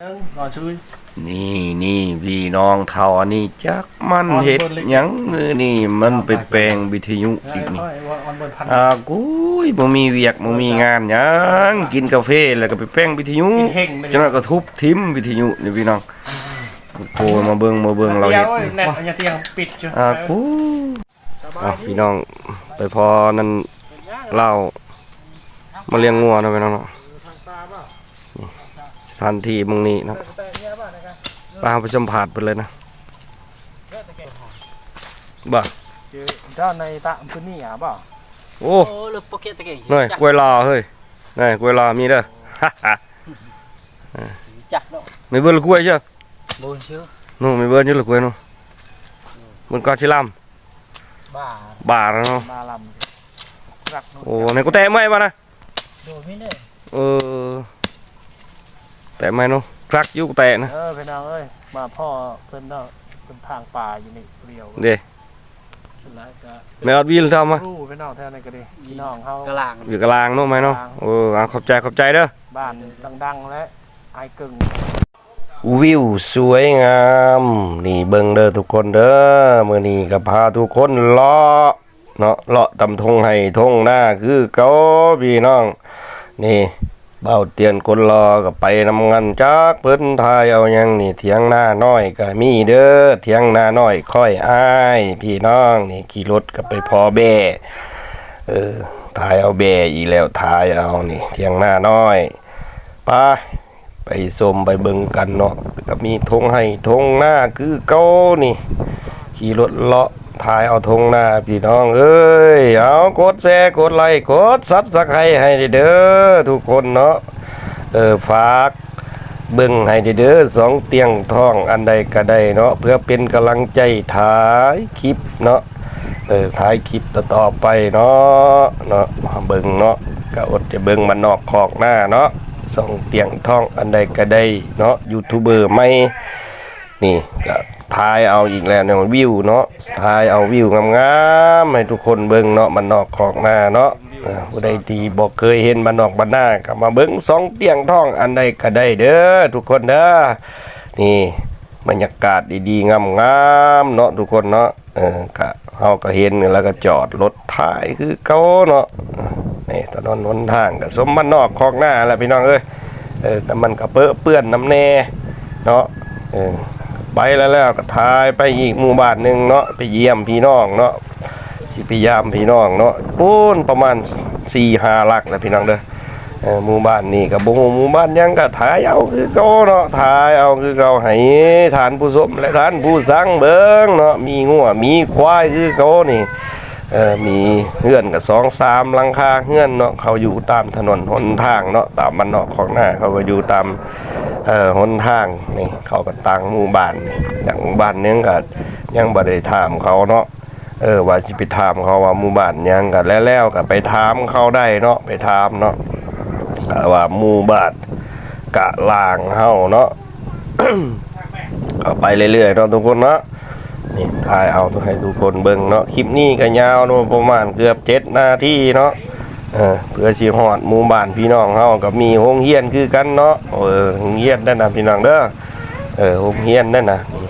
หนึ่งนอนช่วยนี่นี่พี่น้องเท่าอันนี้จักมันเห็ดหยังมือนี่มันไปแปลงวิทยุไอ้อีกนี่ค่อยว่าออนเบิร์นพันอ่ากุยบ่มีเวียกบ่มีงานหยังกินกาแฟแล้วก็ไปแป้งวิทยุกินเฮงเลยจังนั้นก็ทุบทิมวิทยุนี่พี่น้องโทรมาเบิ่งมาเบิ่งเราเดียเฮ็วดเว้ยแน่อันยาเตียงปิดจ้ะอ่ากูอะพี่น้องไปพอนั่นเล่ามาเลี้ยงงัวเนาะพี่น้องเนาะนี่ สถานที่มึงนี่เนาะไปเอาไปสัมผัสไปเลยนะบ่เจ้าในตะพื้นนี่อะเปล่าโอ้ Oh, le pocket tadi. หน่อยกล้วยลาเฮ้ยนี่กล้วยลามีเด้อ Cak dak. ไม่เบิ่งละกล้วยเจ้า Bon chưa? นู่นไม่เบิ่งอยู่ละกล้วยนู่นมันก็สิลำ Ba. บาทเนาะมาลำรักนู่นโอ้ในกูแตะไม่บ่นะ Do minit. เออ แตะไม่เนาะคลักอยู่กูแตะนะ เออพี่น้องเอ้ยมาพ่อเพิ่นเนาะเป็นทางป่าอยู่นี่เปรี่ยวเด้เป็นไรก็แม่อดวิลทำมารู้พี่น้องแถวนั้นก็ดีพี่น้องเฮา Kelang. อยู่กลางเนาะไหมเนาะเอออะขอบใจขอบใจเด้อบ้านดังๆและไอ้กึ่งวิวสวยงามนี่เบิ่งเด้อทุกคนเด้อมื้อนี้ก็พาทุกคนเลาะเนาะเลาะตำทงให้ทงหน้าคือเก่าพี่น้องนี่ เบ้าเตียนคนรอก็ไปนำงานจากเพิ่นทายเอายังนี่เถียงหน้าน้อยก็มีเด้อเถียงหน้าน้อยค่อยอ้าย พี่น้องนี่ขี่รถก็ไปพอแบ่เออทายเอาแบ่อีแล้วทายเอานี่ เถียงหน้าน้อยไปไปชมไปเบิ่งกันเนาะก็มีทงให้ทงหน้าคือเก่านี่ ขี่รถเลาะถ่ายเอาทงหน้าพี่น้องเอ้ยเอา กดแชร์กดไลค์กดซับสไครต์ให้เด้อทุกคนเนาะเออฝากเบิ่งให้เด้อสองเตียงทองอันใดก็ได้เนาะเพื่อเป็นกำลังใจถ่ายคลิปเนาะเออถ่ายคลิปต่อไปเนาะเนาะเบิ่งเนาะก็อดจะเบิ่งมันนอกขอกหน้าเนาะสองเตียงทองอันใดก็ได้เนาะยูทูบเบอร์ไม่ นี่ก็ถ่ายเอาอีกแล้วเนี่ยวิวเนาะถ่ายเอาวิวงามๆให้ทุกคนเบิ่งเนาะมันนอกขอกหน้าเนาะผู้ใดที่บ่เคยเห็นมันนอกบ้านหน้าก็มาเบิ่งสองเตียงทองอันใดก็ได้เด้อทุกคนเด้อนี่บรรยากาศดีๆงามๆเนาะทุกคนเนาะเออก็เฮาก็เห็นแล้วก็จอดรถถ่ายคือเก่าเนาะนี่ถนนหนทางก็สมบ้านนอกคอกหน้าแหละพี่น้องเอ้ยเออแต่มันก็เปื้อเปื้อนน้ำแน่เนาะเออ ไปแล้วแล้วก็ถ่ายไปอีกหมู่บ้านหนึ่งเนาะไปเยี่ยมพี่น้องเนาะสิไปยามพี่น้องเนาะปูนประมาณ4-5หลักแหละพี่น้องเด้อหมู่บ้านนี่กับบุงหมู่บ้านยังก็ถ่ายเอาคือเก่าเนาะถ่ายเอาคือเก่าให้ฐานผู้สมและฐานผู้สังเบิ่งเนาะมีงัวมีควายคือเก่านี่ มีเฮือนกับสองสามลังคาเฮือนเนาะเขาอยู่ตามถนนหนทางเนาะตามบ้านเนอกของหน้าเขาก็อยู่ตามหนทางนี่เขาก็ตังหมู่บ้านนี่ากหมู่บ้านหนึงก็ยังบ่ได้ถามเขาเนาะเออว่าสิไปถามเขาว่าหมู่บ้านยังก็แล้วๆก็ไปถามเขาได้เนาะไปถามเนาะว่าหมู่บ้านกะลางเฮาเนาะก็ไปเรื่อยๆเนาะทุกคนเนาะ นี่ถ่ายเอาให้ทุกคนเบิ่งเนาะคลิปนี้ก็ยาวเนาะประมาณเกือบเจ็ดนาทีเนาะเออเพื่อสิฮอดหมู่บ้านพี่น้องเฮาก็มีโรงเรียนคือกันเนาะเออโรงเรียนนั่นน่ะพี่น้องเด้อเออโรงเรียนนั่นนะนี่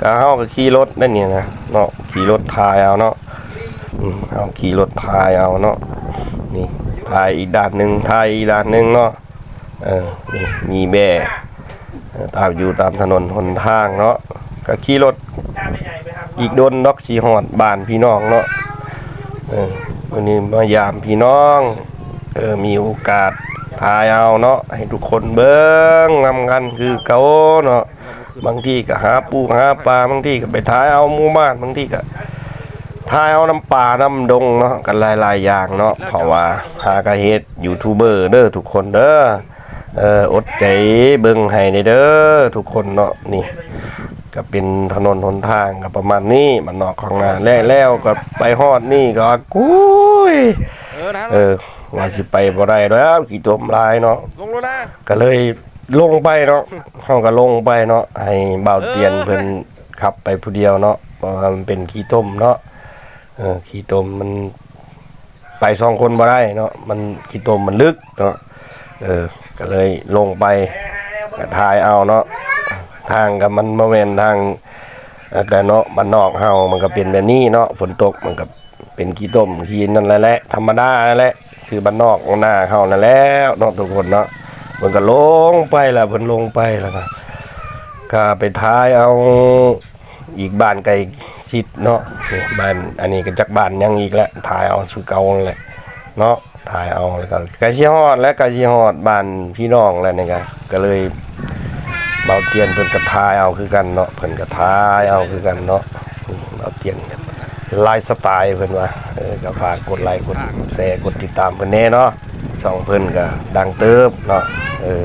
ก็เฮาก็ขี่รถนั่นนี่ยนะเนาะขี่รถถ่ายเอาเนาะเอาขี่รถถ่ายเอาเนาะนี่ถ่ายอีกด้านหนึ่งถ่ายอีกด้านหนึ่งเนาะเออนี่มีแบ่ตามอยู่ตามถนนหนทางเนาะก็ขี่รถ อีกโดนดอกสีหอดบานพี่น้องเนาะเออวันนี้มายามพี่น้องเออมีโอกาสถ่ายเอาเนาะให้ทุกคนเบิ้งนำกันคือเกาเนาะบางที่ก็หาปูหาปลาบางที่ก็ไปถ่ายเอาหมู่บ้านบางที่ก็ถ่ายเอาน้ำป่าน้ำดงเนาะกันหลายๆอย่างเนาะเพราะว่าหากะเฮ็ดยูทูบเบอร์เด้อทุกคนเด้อเอออดใจเบิ่งให้ในเด้อทุกคนเนาะนี่ ก็เป็นถนนหนทางก็ประมาณนี้มันนอกของนาแล้วแล้วก็ไปฮอดนี่ก็กุ้ยเออนะเออว่าสิไปบ่ได้แล้วกี่ตัวมลายเนาะลงรถนะก็เลยลงไปเนาะเขาก็ลงไปเนาะให้บ่าวเตียนเพิ่นขับไปผู้เดียวเนาะเพราะว่ามันเป็นขี้ต้มเนาะเออขี้ตมมันไปสองคนมาได้เนาะมันขี้ตมมันลึกเนาะเออก็เลยลงไปเอก็ทายเอาเนาะ ทางกับมันบ่แมนทางเอ่อแต่เนาะบ้านนอกเฮามันก็เป็นแบบนี้เนาะฝนตกมันก็เป็นขี้ต้มขี้นั่นแหละแหละธรรมดาแหละคือบ้านนอกหน้าเฮานั่นแล้วเนาะทุกคนเนาะเพิ่นก็ลงไปแล้วเพิ่นลงไปแล้วก็ก็ไปทายเอาอีกบ้านไกลชิดเนาะนี่บ้านอันนี้ก็จักบ้านยังอีกแล้วทายเอาชื่อเก่าแหละเนาะถ่ายเอาแล้วก็ไกสิฮอดและไกสิฮอดบ้านพี่น้องแล้วนี่ก็ก็เลย เบาเตียนเพิ่นก็ถ่ายเอาคือกันเนาะเพิ่นก็ถ่ายเอาคือกันเนาะเบาเตียนไลฟ์สไตล์เพิ่นว่าเออก็ฝากกดไลค์กดแชร์กดติดตามเพิ่นแน่เนาะช่องเพิ่นก็ดังเติบเนาะเออ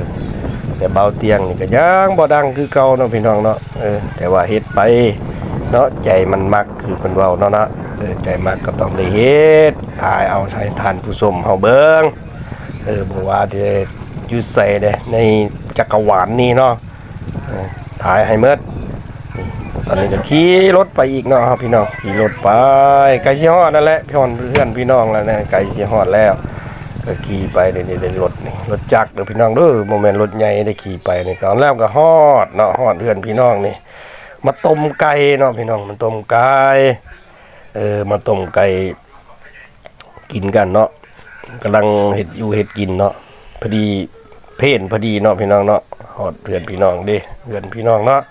แต่เบาเตียงนี่ก็ยังบ่ดังคือเก่าเนาะพี่น้องเนาะเออแต่ว่าเฮ็ดไปเนาะใจมันมักคือเพิ่นเว้าเนาะนะเออใจมักก็ต้องได้เฮ็ดถ่ายเอาให้ทานผู้ชมเฮาเบิ่งเออบ่ว่าที่อยู่ใส่เด้ในจักรวาลนี้เนาะายให้หมดนี่ตอนนี้ก็ขี่รถไปอีกเนาะครับพี่น้องขี่รถไปไกลสิฮอดนั่นแหละพี่น้องเพื่อนพี่น้องแล้วนะไกลสิฮอดแล้ว ก็ขี่ไปในในรถนี่รถจักรเด้อพี่น้องเด้อโมเมนต์รถใหญ่ได้ขี่ไปนี่ก็แล้วก็ฮอดเนาะฮอดเพื่อนพี่น้องนี่มาต้มไก่เนาะพี่น้องมันต้มไก่เออมาต้มไก่กินกันเนาะกำลังเห็ดอยู่เห็ดกินเนาะพอดี เพนพอดีเนาะพี่น้องเนาะหอดเพื่อนพี่น้องดิเพื่อนพี่น้องเนาะ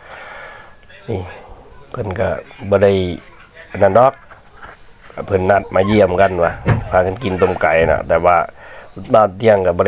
นี่เพิ่นก็บ่ได้อันนั้นดอกเพิ่นนัดมาเยี่ยมกันว่ะพากันกินต้มไก่นะแต่ว่าบ้านเตียงกับบริ